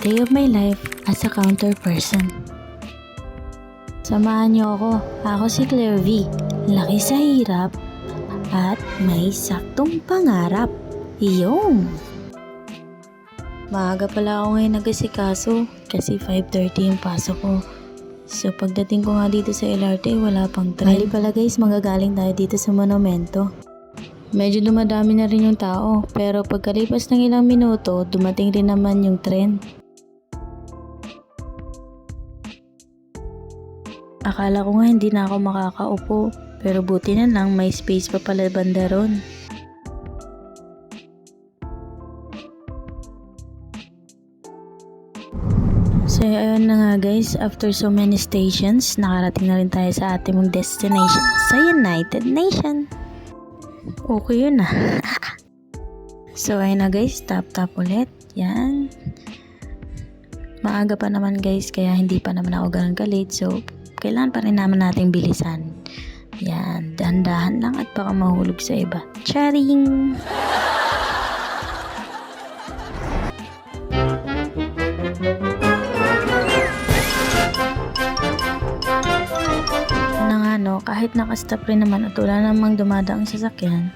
day of my life as a counter person. Samahan niyo ako. Ako si Claire V. Laki sa hirap at may saktong pangarap. Iyong! Maaga pala ako ngayon nagasikaso kasi 5.30 yung pasok ko. So pagdating ko nga dito sa LRT, wala pang train. Bali pala guys, magagaling tayo dito sa monumento. Medyo dumadami na rin yung tao, pero pagkalipas ng ilang minuto, dumating rin naman yung tren. Akala ko nga hindi na ako makakaupo, pero buti na lang may space pa pala banda ron. So ayun na nga guys, after so many stations, nakarating na rin tayo sa ating mong destination sa United Nation. Okay yun ah. so ayun na guys, tap tap ulit. Yan. Maaga pa naman guys, kaya hindi pa naman ako ganun ka-late. So, kailangan pa rin naman nating bilisan. Yan, dahan-dahan lang at baka mahulog sa iba. Charing! na nga no, kahit nakastop rin naman at wala namang dumadaang sasakyan,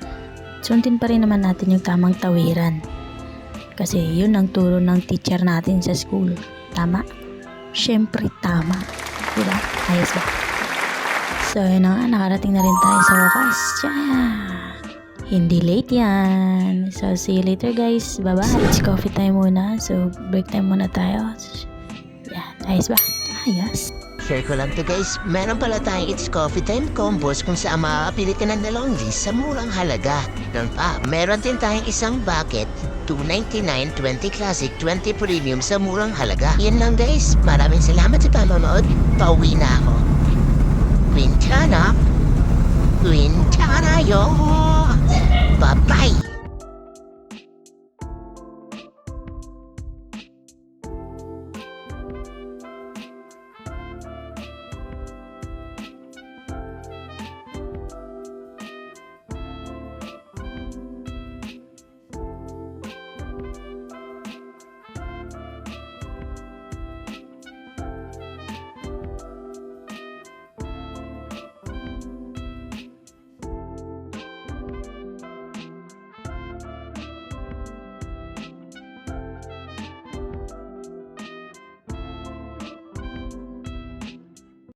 sundin pa rin naman natin yung tamang tawiran. Kasi yun ang turo ng teacher natin sa school. Tama? Siyempre tama. Diba? Ayos ba? So yun na nga, nakarating na rin tayo sa wakas. Tiyan! Hindi late yan. So see you later guys. Bye-bye. It's coffee time muna. So break time muna tayo. Yan. Ayos ba? Ayos. Share ko lang to guys, meron pala tayong It's Coffee Time combos kung saan makakapili ka ng dalawang sa murang halaga. Doon pa, meron din tayong isang bucket, 299, 20 classic, 20 premium sa murang halaga. Yan lang guys, maraming salamat sa panonood. Pauwi na ako. Quintana, Quintana yo! Bye-bye!